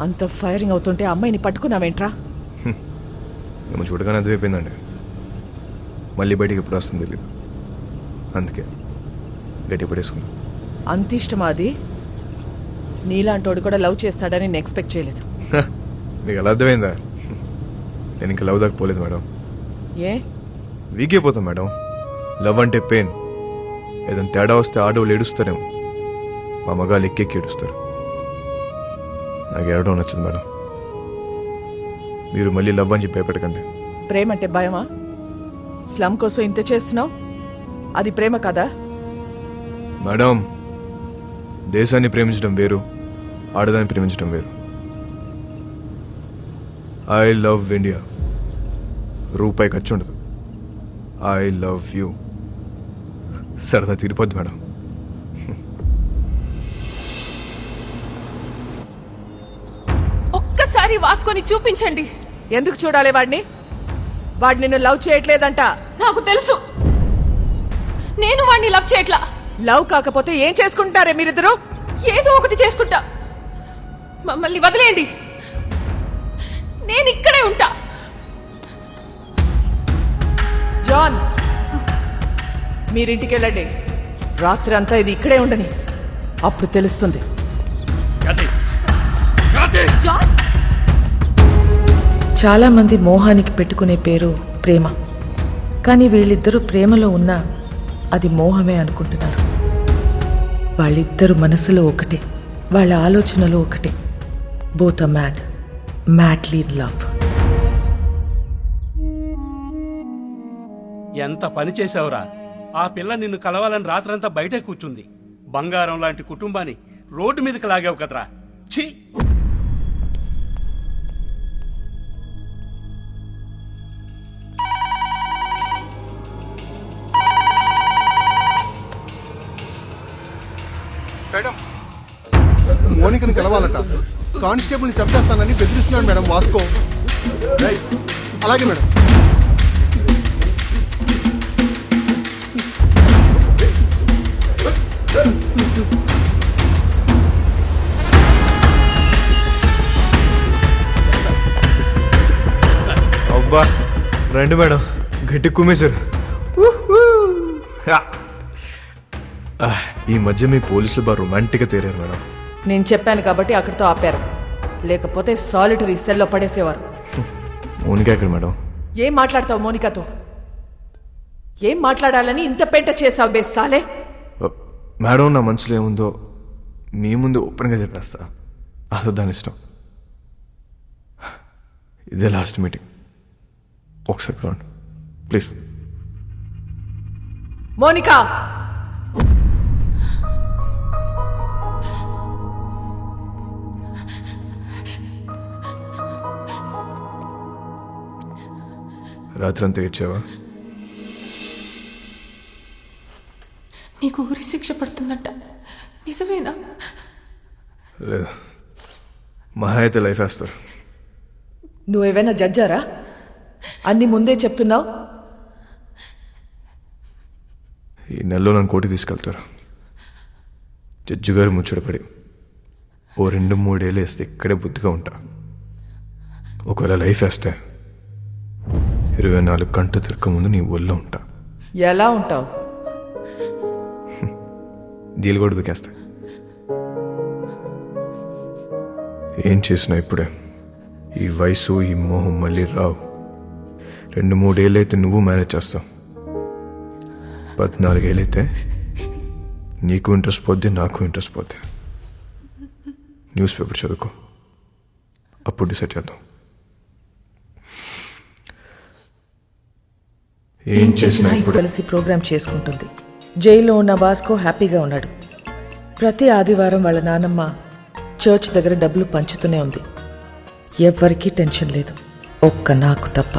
అంత ఫైరింగ్ అవుతుంటే అమ్మాయిని పట్టుకున్నావేంట్రా? మేము చూడగానే అర్థమైపోయిందండి. మళ్ళీ బయటికి ఎప్పుడు వస్తుంది తెలీదు. అందుకే గట్టి పడేసుకున్నాం అంత ఇష్టమా అది? నీలాంటోడు కూడా లవ్ చేస్తాడని నేను ఎక్స్పెక్ట్ చేయలేదు. మీకు ఎలా అర్థమైందా? నేను ఇంకా లవ్ దాకా పోలేదు మేడం. ఏ? వీక్ అయిపోతాం మేడం. లవ్ అంటే పెయిన్. ఏదైనా తేడా వస్తే ఆడవాళ్ళు ఏడుస్తారేమో. మా మగాళ్ళు ఎక్కెక్కి ఏడుస్తారు. నాకు ఏడవడం నచ్చదు మేడం. మీరు మళ్ళీ లవ్ అని చెప్పి భయపెట్టకండి. ప్రేమ అంటే భయమా? స్లమ్ కోసం ఇంత చేస్తున్నావు? అది ప్రేమ కదా? మేడం దేశాన్ని ప్రేమించడం వేరు ఆడదాన్ని ప్రేమించడం వేరు. ఐ లవ్ ఇండియా రూపాయి ఖర్చు ఉండదు. ఐ లవ్ యూ సరదా తీరిపోద్ది మేడం. వాసుకొని చూపించండి. ఎందుకు చూడాలి వాడిని? వాడు నిన్ను లవ్ చేయట్లేదంట. నాకు తెలుసు. నేను వాడిని లవ్ చేయట్లా. లవ్ కాకపోతే ఏం చేసుకుంటారే మీరిద్దరు? ఏదో ఒకటి చేసుకుంటా. మమ్మల్ని వదిలేయండి. నేను ఇక్కడే ఉంటా. జాన్ మీరింటికి వెళ్ళండి. రాత్రి అంతా ఇది ఇక్కడే ఉండని. అప్పుడు తెలుస్తుంది. జాన్! చాలామంది మోహానికి పెట్టుకునే పేరు ప్రేమ. కానీ వీళ్ళిద్దరూ ప్రేమలో ఉన్నా అది మోహమే అనుకుంటున్నారు. వాళ్ళిద్దరు మనసులో ఒకటే వాళ్ళ ఆలోచనలో ఒకటే. Both a mad madly love ఎంత పని చేశావురా? ఆ పిల్ల నిన్ను కలవాలని రాత్రంతా బయటే కూర్చుంది. బంగారం లాంటి కుటుంబాన్ని రోడ్డు మీదకి లాగావు కదరా. ఛీ! మోనికని కలవాలట. కానిస్టేబుల్ని చంపేస్తానని బెదిరిస్తున్నాడు మేడం వాస్కో. అలాగే మేడం. అబ్బా రండి మేడం. గట్టి కుమ్మేశారు. ఈ మధ్య మీ పోలీసులు బాగా రొమాంటిక్గా తేరారు మేడం. నేను చెప్పాను కాబట్టి అక్కడితో ఆపారు. లేకపోతే సాలిటరీ సెల్లో పడేసేవారు. మౌనిక ఎక్కడ మేడం? ఏం మాట్లాడతావు మోనికాతో? ఏం మాట్లాడాలని ఇంత పెంట చేసావు బే సాలే? మేడం నా మనసులో ఏముందో మీ ముందు ఓపెన్గా చెప్పేస్తా. అసలు దాని ఇష్టం. ఇదే లాస్ట్ మీటింగ్ ఒకసారి ప్లీజ్ మోనికా! రాత్రి అంతా ఏడ్చావా? నీకు ఊరి శిక్ష పడుతుందంట. నిజమేనా? లేదు. మహా అయితే లైఫ్ వేస్తారు. నువ్వేమైనా జడ్జారా? అన్ని ముందే చెప్తున్నావు? ఈ నెలలో నన్ను కోటి తీసుకెళ్తారు. జడ్జి గారు ముచ్చటపడి ఓ రెండు మూడేళ్ళు వేస్తే ఇక్కడే బుద్ధిగా ఉంటా. ఒకవేళ లైఫ్ వేస్తే ఇరవై నాలుగు గంటలు తిరగక ముందు నీ ఒళ్ళో ఉంటా. ఎలా ఉంటావు? దీలు కూడా దుకేస్తా ఏం చేసినా ఇప్పుడే. ఈ వయసు ఈ మోహం మళ్ళీ రావు. రెండు మూడేళ్ళు అయితే నువ్వు మేనేజ్ చేస్తావు. పద్నాలుగేళ్ళైతే నీకు ఇంట్రెస్ట్ పోద్ది నాకు ఇంట్రెస్ట్ పోద్ది న్యూస్ పేపర్ చదువుకో. అప్పుడు డిసైడ్ చేద్దాం. ఏం చేసినా ఇప్పుడు కలిసి ప్రోగ్రామ్ చేసుకుంటుంది. జైల్లో ఉన్న వాస్కో హ్యాపీగా ఉన్నాడు. ప్రతి ఆదివారం వాళ్ళ నానమ్మ చర్చ్ దగ్గర డబ్బులు పంచుతూనే ఉంది. ఎవ్వరికీ టెన్షన్ లేదు. ఒక్క నాకు తప్ప.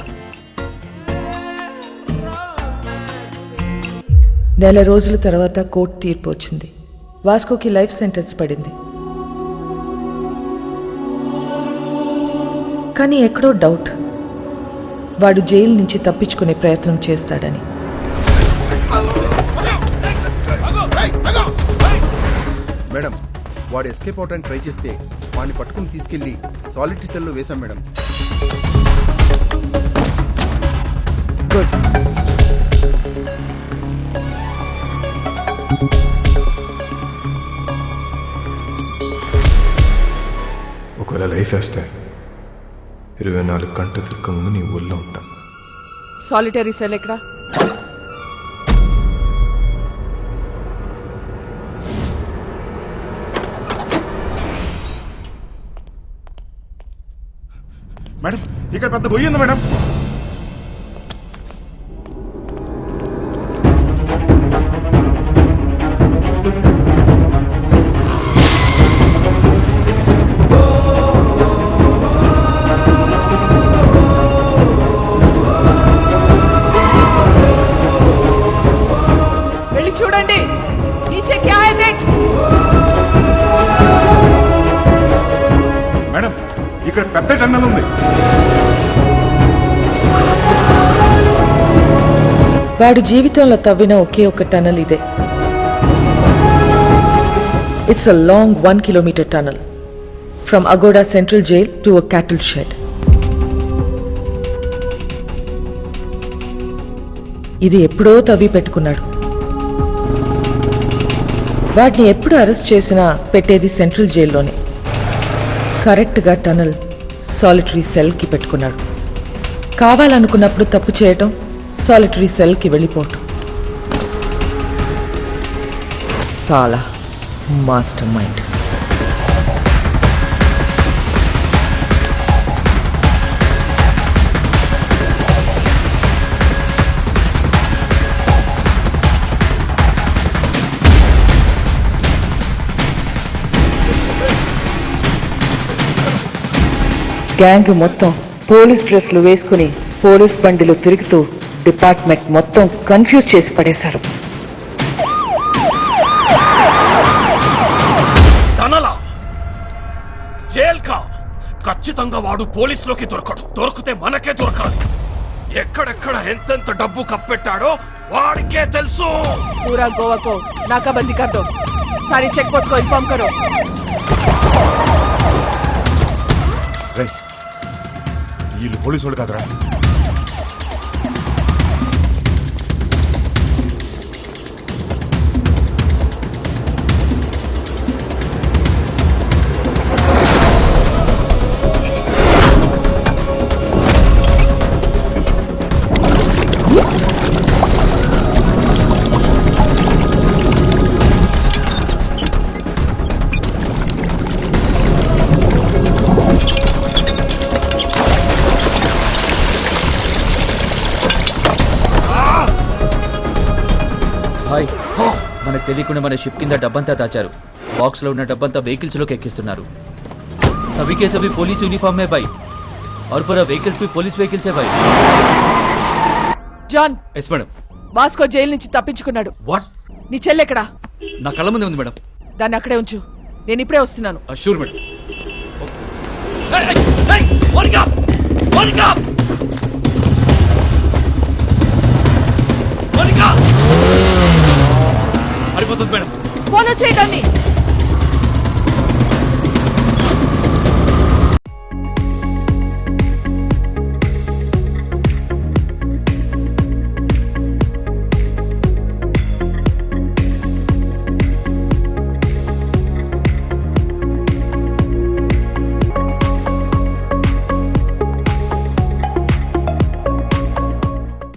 నెల రోజుల తర్వాత కోర్టు తీర్పు వచ్చింది. వాస్కోకి లైఫ్ సెంటెన్స్ పడింది. కానీ ఎక్కడో డౌట్. వాడు జైలు నుంచి తప్పించుకునే ప్రయత్నం చేస్తాడని. మేడం వాడు ఎస్కేప్ అవడానికి ట్రై చేస్తే వాడిని పట్టుకుని తీసుకెళ్ళి సాలిటరీ సెల్లో వేశాం మేడం. గుడ్. ఒకవేళ లైఫ్ వేస్తే ఇరవై నాలుగు గంటలు తిరగ ముందు నీ ఊళ్ళో ఉంటా సాలిటరీ సెల్ ఎక్కడ మేడం ఇక్కడ పెద్ద గొయ్యి ఉంది మేడం వాడు జీవితంలో తవ్విన ఒకే ఒక టనల్ ఇదే. It's a long one kilometer tunnel from Aguada central jail to a cattle shed ఇది ఎప్పుడో తవ్వి పెట్టుకున్నాడు. వాటిని ఎప్పుడు అరెస్ట్ చేసినా పెట్టేది సెంట్రల్ జైల్లోనే కరెక్ట్గా టనల్ సాలిటరీ సెల్కి పెట్టుకున్నాడు. కావాలనుకున్నప్పుడు తప్పు చేయటం సాలిటరీ సెల్కి వెళ్ళిపోవటం. సాలా మాస్టర్ మైండ్. గ్యాంగ్ మొత్తం పోలీస్ డ్రెస్లు వేసుకుని పోలీస్ బండిలో తిరుగుతూ డిపార్ట్మెంట్ మొత్తం కన్ఫ్యూజ్ చేసి పడేశారు తనలా జైల్కా ఖచ్చితంగా వాడు పోలీసులోకి దొరకడు దొరికితే మనకే దొరకాలి ఎక్కడెక్కడ ఎంతెంత డబ్బు కప్పెట్టాడో వాడికే తెలుసు पूरा गोवा को नाकाबंदी कर दो सारी चेक पोस्ट को इन्फॉर्म करो రేయ్, వీళ్ళు పోలీసు వాళ్ళు కాదురా తెలియకుండా మన షిప్ కింద డబ్బంతా దాచారు బాక్స్ లో ఉన్న డబ్బంతా వెహికల్స్ లోకి ఎక్కిస్తున్నారు सभी के सभी पुलिस यूनिफॉर्म में भाई और पूरा व्हीकल्स भी पुलिस व्हीकल्स है भाई John S madam Vasco jail నుంచి తప్పించుకున్నాడు వాట్ నీ చెల్లెక్కడా నా కళ్ళ ముందే ఉంది మేడం దాన్ని అక్కడే ఉంచు నేను ఇప్పుడే వస్తున్నాను షూర్ మేడం అరిపోతుంది మేడం. ఫోన్ వచ్చేయడాన్ని